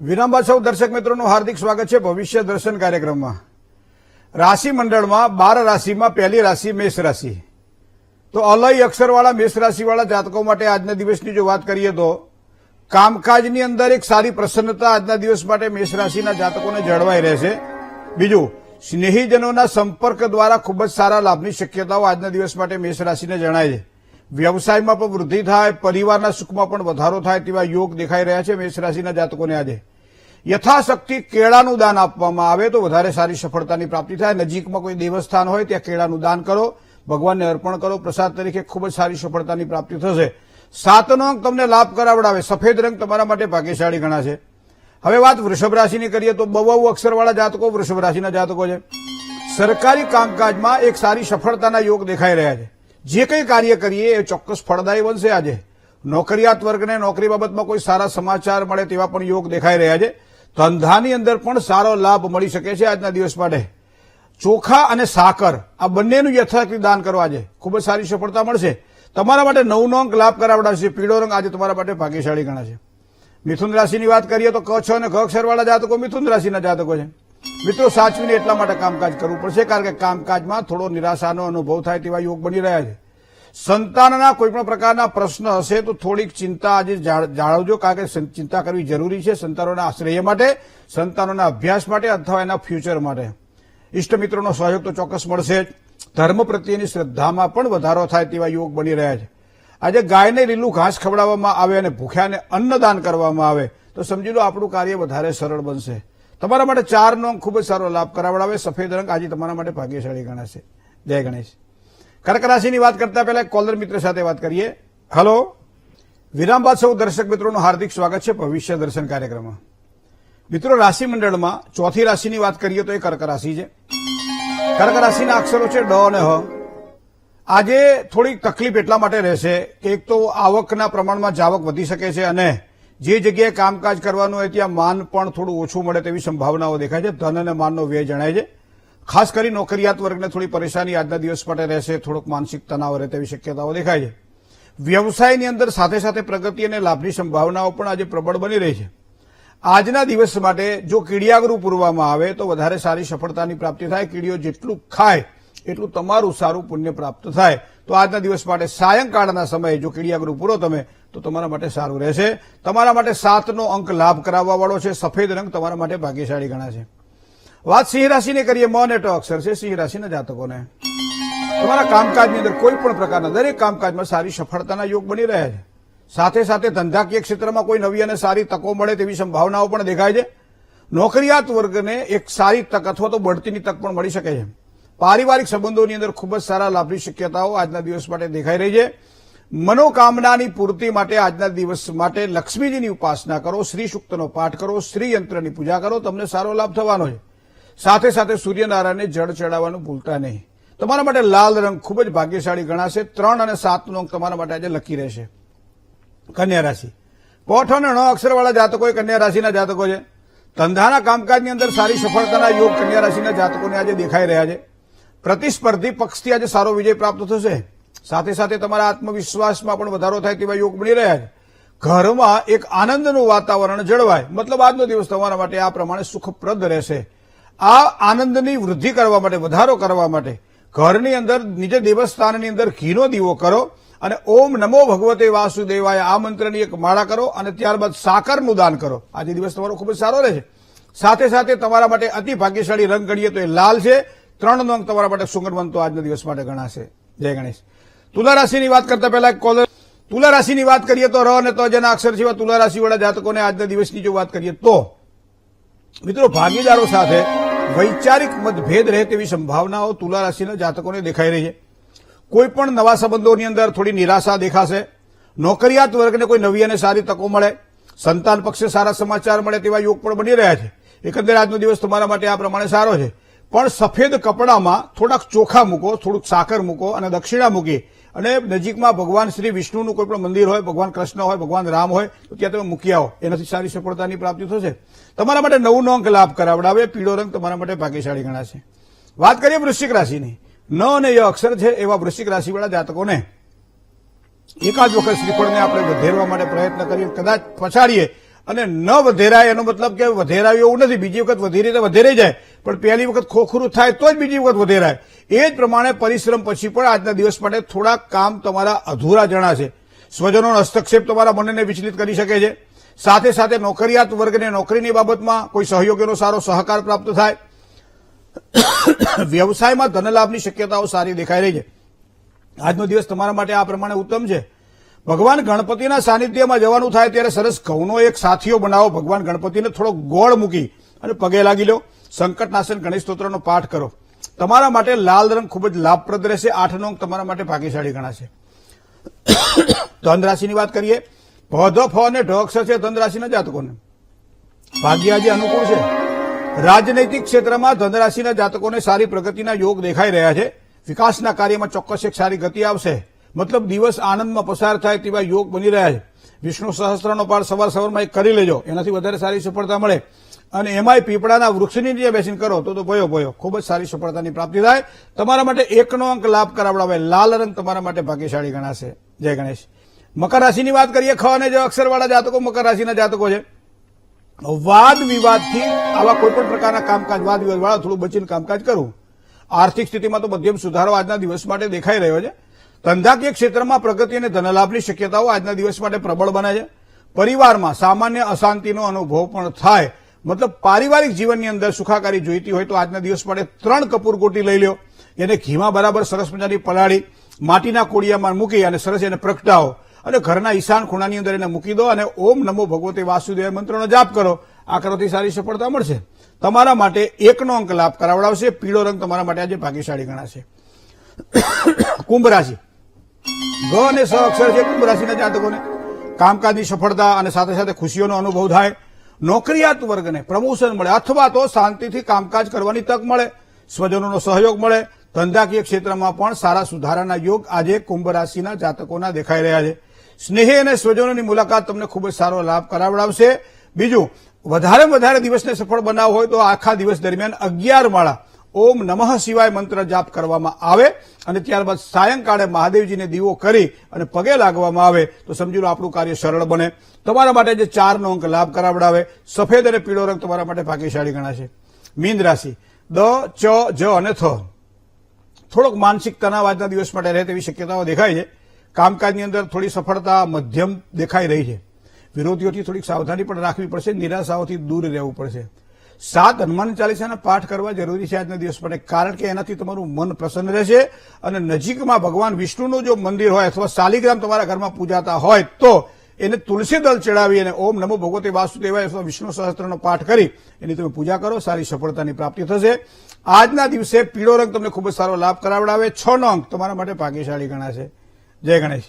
વિરામબાદ સૌ દર્શક મિત્રોનું હાર્દિક સ્વાગત છે ભવિષ્ય દર્શન કાર્યક્રમમાં. રાશિ મંડળમાં બાર રાશિમાં પહેલી રાશિ મેષ રાશિ. તો અલય અક્ષરવાળા મેષ રાશિવાળા જાતકો માટે આજના દિવસની જો વાત કરીએ તો કામકાજની અંદર એક સારી પ્રસન્નતા આજના દિવસ માટે મેષ રાશિના જાતકોને જળવાઈ રહેશે. બીજું, સ્નેહીજનોના સંપર્ક દ્વારા ખૂબ જ સારા લાભની શક્યતાઓ આજના દિવસ માટે મેષ રાશિને જણાય છે. વ્યવસાયમાં પણ વૃદ્ધિ થાય, પરિવારના સુખમાં પણ વધારો થાય તેવા યોગ દેખાઈ રહ્યા છે મેષ રાશિના જાતકોને આજે. યથાશક્તિ કેળાનું દાન આપવામાં આવે તો વધારે સારી સફળતાની પ્રાપ્તિ થાય. નજીકમાં કોઈ દેવસ્થાન હોય ત્યાં કેળાનું દાન કરો. ભગવાનને અર્પણ કરો. પ્રસાદ તરીકે ખૂબ જ સારી સફળતાની પ્રાપ્તિ થશે. સાતનો અંક તમને લાભ કરાવડાવે. સફેદ રંગ તમારા માટે ભાગ્યશાળી ગણાશે. હવે વાત વૃષભ રાશિની કરીએ તો બહુ અક્ષરવાળા જાતકો વૃષભ રાશિના જાતકો છે. સરકારી કામકાજમાં એક સારી સફળતાના યોગ દેખાઈ રહ્યા છે. જે કંઈ કાર્ય કરીએ એ ચોક્કસ ફળદાયી બનશે આજે. નોકરિયાત વર્ગને નોકરી બાબતમાં કોઈ સારા સમાચાર મળે તેવા પણ યોગ દેખાઈ રહ્યા છે. ધંધાની અંદર પણ સારો લાભ મળી શકે છે આજના દિવસ માટે. ચોખા અને સાકર, આ બંનેનું યથાર્થ દાન કરવા આજે ખૂબ જ સારી સફળતા મળશે. તમારા માટે નવનો અંક લાભ કરાવડાવશે. પીળો રંગ આજે તમારા માટે ભાગ્યશાળી ગણાશે. મિથુન રાશિની વાત કરીએ તો ક, છ અને કક્ષરવાળા જાતકો મિથુન રાશિના જાતકો છે. મિત્રો, સાચવીને એટલા માટે કામકાજ કરવું પડશે કારણ કે કામકાજમાં થોડો નિરાશાનો અનુભવ થાય તેવા યોગ બની રહ્યા છે. સંતાનના કોઈપણ પ્રકારના પ્રશ્ન હશે તો થોડીક ચિંતા આજે જાળવજો, કારણ કે ચિંતા કરવી જરૂરી છે સંતાનોના આશ્રય માટે, સંતાનોના અભ્યાસ માટે અથવા એના ફ્યુચર માટે. ઇષ્ટ મિત્રોનો સહયોગ તો ચોક્કસ મળશે જ. ધર્મ પ્રત્યેની શ્રદ્ધામાં પણ વધારો થાય તેવા યોગ બની રહ્યા છે. આજે ગાયને લીલું ઘાસ ખવડાવવામાં આવે અને ભૂખ્યાને અન્નદાન કરવામાં આવે, તો સમજી લો આપણું કાર્ય વધારે સરળ બનશે. તમારા માટે ચારનો અંક ખૂબ જ સારો લાભ કરાવડાવે. સફેદ રંગ આજે તમારા માટે ભાગ્યશાળી ગણાશે. જય ગણેશ. કર્ક રાશિની વાત કરતા પહેલા કોલર મિત્ર સાથે વાત કરીએ. હલો વિરામ બાદ સૌ દર્શક મિત્રોનું હાર્દિક સ્વાગત છે ભવિષ્ય દર્શન કાર્યક્રમમાં. મિત્રો રાશિ મંડળમાં ચોથી રાશિની વાત કરીએ તો એ કર્ક રાશિ છે. કર્ક રાશિના અક્ષરો છે ડ અને હ. આજે થોડીક તકલીફ એટલા માટે રહેશે કે એક તો આવકના પ્રમાણમાં જાવક વધી શકે છે અને જે જગ્યાએ કામકાજ કરવાનું હોય ત્યાં માન પણ થોડું ઓછું મળે તેવી સંભાવનાઓ દેખાય છે. ધન અને માનનો વ્યય જણાય છે. ખાસ કરી નોકરિયાત વર્ગને થોડી પરેશાની આજના દિવસ માટે રહેશે. થોડોક માનસિક તણાવ રહે તેવી શક્યતાઓ દેખાય છે. વ્યવસાયની અંદર સાથે સાથે પ્રગતિ અને લાભની સંભાવનાઓ પણ આજે પ્રબળ બની રહી છે. આજના દિવસ માટે જો કીડિયાગરું પૂરવામાં આવે તો વધારે સારી સફળતાની પ્રાપ્તિ થાય. કીડીઓ જેટલું ખાય એટલું તમારું સારું પુણ્ય પ્રાપ્ત થાય. તો આજના દિવસ માટે સાયંકાળના સમયે જો કીડિયાગૃહ પૂરો તમે, તો તમારા માટે સારું રહેશે. તમારા માટે સાતનો અંક લાભ કરાવવા વાળો છે. સફેદ રંગ તમારા માટે ભાગ્યશાળી ગણાશે. વાત સિંહ રાશિની કરીએ, મ ટ અક્ષર છે સિંહ રાશિના જાતકોને. તમારા કામકાજની અંદર કોઈ પણ પ્રકારના, દરેક કામકાજમાં સારી સફળતાના યોગ બની રહ્યા છે. સાથે સાથે ધંધાકીય ક્ષેત્રમાં કોઈ નવી અને સારી તકો મળે તેવી સંભાવનાઓ પણ દેખાય છે. નોકરિયાત વર્ગને એક સારી તક અથવા તો બઢતીની તક પણ મળી શકે છે. પારિવારિક સંબંધોની અંદર ખૂબ જ સારા લાભની શક્યતાઓ આજના દિવસ માટે દેખાઈ રહી છે. મનોકામનાની પૂર્તિ માટે આજના દિવસ માટે લક્ષ્મીજીની ઉપાસના કરો શ્રી સૂક્તનો પાઠ કરો શ્રી યંત્રની પૂજા કરો, તમને સારો લાભ થવાનો છે. સાથે સાથે સૂર્યનારાયણને જળ ચડાવવાનું ભૂલતા નહીં. તમારા માટે લાલ રંગ ખૂબ જ ભાગ્યશાળી ગણાશે. ત્રણ અને સાતનો અંક તમારા માટે આજે લકી રહેશે. કન્યા રાશિ. પોઠ અને ણ અક્ષરવાળા જાતકો એ કન્યા રાશિના જાતકો છે. ધંધાના કામકાજની અંદર સારી સફળતાના યોગ કન્યા રાશિના જાતકોને આજે દેખાઈ રહ્યા છે. પ્રતિસ્પર્ધી પક્ષથી આજે સારો વિજય પ્રાપ્ત થશે. સાથે સાથે તમારા આત્મવિશ્વાસમાં પણ વધારો થાય તેવા યોગ બની રહ્યા છે. ઘરમાં એક આનંદનું વાતાવરણ જળવાય. મતલબ આજનો દિવસ તમારા માટે આ પ્રમાણે સુખપ્રદ રહેશે. આ આનંદની વૃદ્ધિ કરવા માટે, વધારો કરવા માટે ઘરની અંદર નીચે દેવસ્થાનની અંદર ઘીનો દીવો કરો અને ઓમ નમો ભગવતે વાસુદેવાય આ મંત્રની એક માળા કરો અને ત્યારબાદ સાકરનું દાન કરો. આજે દિવસ તમારો ખૂબ જ સારો રહેશે સાથે સાથે તમારા માટે અતિ ભાગ્યશાળી રંગ ગણીએ તો એ લાલ છે. ત્રણ રંગ તમારા માટે સુગંધવંતો આજના દિવસ માટે ગણાશે. જય ગણેશ. તુલા રાશિની વાત કરતા પહેલા કોલર તુલા રાશિની વાત કરીએ તો ર અને તો જેના અક્ષર જેવા તુલા રાશિવાળા જાતકોને આજના દિવસની જો વાત કરીએ તો મિત્રો, ભાગીદારો સાથે વૈચારિક મતભેદ રહે તેવી સંભાવનાઓ તુલા રાશિના જાતકોને દેખાઈ રહી છે. કોઈ પણ નવા સંબંધોની અંદર થોડી નિરાશા દેખાશે. નોકરિયાત વર્ગને કોઈ નવી અને સારી તકો મળે. સંતાન પક્ષે સારા સમાચાર મળે તેવા યોગ પણ બની રહ્યા છે. એકંદરે આજનો દિવસ તમારા માટે આ પ્રમાણે સારો છે. પણ સફેદ કપડામાં થોડાક ચોખા મૂકો, થોડુંક સાકર મૂકો અને દક્ષિણા મૂકી અને નજીકમાં ભગવાન શ્રી વિષ્ણુનું કોઈ પણ મંદિર હોય, ભગવાન કૃષ્ણ હોય, ભગવાન રામ હોય, તો ત્યાં તમે મૂકી આવો. એનાથી સારી સફળતાની પ્રાપ્તિ થશે. તમારા માટે નવું અંક લાભ કરાવડાવે, પીળો રંગ તમારા માટે ભાગ્યશાળી ગણાશે. વાત કરીએ વૃશ્ચિક રાશિની. ન અને ય અક્ષર છે એવા વૃશ્ચિક રાશિવાળા જાતકોને એકાદ વખત શ્રીફળને આપણે વધેરવા માટે પ્રયત્ન કરીએ. કદાચ પછાડીએ અને ન વધેરાય એનો મતલબ કે વધેરાયું એવું નથી. બીજી વખત વધેરી તો વધેરે જાય. પણ પહેલી વખત ખોખરું થાય તો જ બીજી વખત વધેરાય. એ જ પ્રમાણે પરિશ્રમ પછી પણ આજના દિવસ માટે થોડાક કામ તમારા અધૂરા જણાશે સ્વજનોનો હસ્તક્ષેપ તમારા મનને વિચલિત કરી શકે છે. સાથે સાથે નોકરિયાત વર્ગને નોકરીની બાબતમાં કોઈ સહયોગીનો સારો સહકાર પ્રાપ્ત થાય. વ્યવસાયમાં ધનલાભની શક્યતાઓ સારી દેખાઈ રહી છે. આજનો દિવસ તમારા માટે આ પ્રમાણે ઉત્તમ છે. ભગવાન ગણપતિના સાનિધ્યમાં જવાનું થાય ત્યારે સરસ ઘઉંનો એક સાથીઓ બનાવો. ભગવાન ગણપતિને થોડો ગોળ મૂકી અને પગે લાગી લો. સંકટનાશન ગણેશ સ્તોત્રનો પાઠ કરો. તમારા માટે લાલ રંગ ખૂબ જ લાભપ્રદ રહેશે. આઠ અંક તમારા માટે ભાગ્યશાળી ગણાશે. ધન રાશિની વાત કરીએ. ભ ફ અને ઢ અક્ષર છે ધન રાશિના જાતકોને. ભાગ્ય આજે અનુકૂળ છે. રાજનૈતિક ક્ષેત્રમાં ધનરાશિના જાતકોને સારી પ્રગતિના યોગ દેખાઈ રહ્યા છે. વિકાસના કાર્યમાં ચોક્કસ એક સારી ગતિ આવશે. મતલબ દિવસ આનંદમાં પસાર થાય તેવા યોગ બની રહ્યા છે. વિષ્ણુ સહસ્ત્રનો પાઠ સવાર સવારમાં એક કરી લેજો, એનાથી વધારે સારી સફળતા મળે. અને એમાંય પીપળાના વૃક્ષની નીચે બેસીને કરો, તો તો ભયો ભયો, ખૂબ જ સારી સફળતાની પ્રાપ્તિ થાય. તમારા માટે એકનો અંક લાભ કરાવડાવે, લાલ રંગ તમારા માટે ભાગ્યશાળી ગણાશે. જય ગણેશ. મકર રાશિની વાત કરીએ ખ અને અક્ષરવાળા જાતકો મકર રાશિના જાતકો છે. વાદ વિવાદથી આવા કોઈ પણ પ્રકારના કામકાજ, વાદ વિવાદ વાળા થોડું બચીને કામકાજ કરવું આર્થિક સ્થિતિમાં તો મધ્યમ સુધારો આજના દિવસ માટે દેખાઈ રહ્યો છે. ધંધાકીય ક્ષેત્રમાં પ્રગતિ અને ધનલાભની શક્યતાઓ આજના દિવસ માટે પ્રબળ બને છે. પરિવારમાં સામાન્ય અશાંતિનો અનુભવ પણ થાય. મતલબ પારિવારિક જીવનની અંદર સુખાકારી જોઈતી હોય તો આજના દિવસ માટે ત્રણ કપૂર ગોટી લઈ લ્યો. એને ઘીમાં બરાબર સરસ મજાની પલાળી, માટીના કોડિયામાં મૂકી અને સરસ એને પ્રગટાવો. અને ઘરના ઈશાન ખૂણાની અંદર એને મૂકી દો અને ઓમ નમો ભગવતે વાસુદેવ મંત્રનો જાપ કરો. આ સારી સફળતા મળશે. તમારા માટે એકનો અંક લાભ કરાવડાવશે. પીળો રંગ તમારા માટે આજે ભાગ્યશાળી ગણાશે. કુંભ રાશિ. ગ અને સ અક્ષર છે કુંભ રાશિના જાતકોને. કામકાજની સફળતા અને સાથે સાથે ખુશીઓનો અનુભવ થાય. નોકરિયાત વર્ગને પ્રમોશન મળે અથવા તો શાંતિથી કામકાજ કરવાની તક મળે. સ્વજનોનો સહયોગ મળે. ધંધાકીય ક્ષેત્રમાં પણ સારા સુધારાના યોગ આજે કુંભ રાશિના જાતકોના દેખાઈ રહ્યા છે. સ્નેહી અને સ્વજનોની મુલાકાત તમને ખૂબ જ સારો લાભ કરાવડાવશે. બીજું વધારે વધારે દિવસને સફળ બનાવવો હોય તો આખા દિવસ દરમિયાન અગિયાર માળા ઓમ નમઃ શિવાય મંત્ર જાપ કરવામાં આવે અને ત્યારબાદ સાયંકાળે મહાદેવજીને દીવો કરી અને પગે લાગવામાં આવે, તો સમજી લો આપણું કાર્ય સરળ બને. તમારા માટે જે ચારનો અંક લાભ કરાવડાવે, સફેદ અને પીળો રંગ તમારા માટે ભાગ્યશાળી ગણાશે. મીન રાશિ, દ, ચ, જ અને થ. થોડોક માનસિક તણાવ આજના દિવસ માટે રહે તેવી શક્યતાઓ દેખાય છે. કામકાજની અંદર થોડી સફળતા મધ્યમ દેખાઈ રહી છે. વિરોધીઓથી થોડીક સાવધાની પણ રાખવી પડશે, નિરાશાઓથી દૂર રહેવું પડશે. સાત હનુમાન ચાલીસાના પાઠ કરવા જરૂરી છે આજના દિવસ માટે, કારણ કે એનાથી તમારું મન પ્રસન્ન રહેશે અને નજીકમાં ભગવાન વિષ્ણુનું જો મંદિર હોય અથવા શાલિગ્રામ તમારા ઘરમાં પૂજાતા હોય, તો એને તુલસી દળ ચડાવી અને ઓમ નમો ભગવતે વાસુદેવાય અથવા વિષ્ણુ સહસ્ત્રનો પાઠ કરી, એની તમે પૂજા કરો, સારી સફળતાની પ્રાપ્તિ થશે. આજના દિવસે પીળો રંગ તમને ખૂબ જ સારો લાભ કરાવડાવે. છ નો અંક તમારા માટે ભાગ્યશાળી ગણાશે. જય ગણેશ.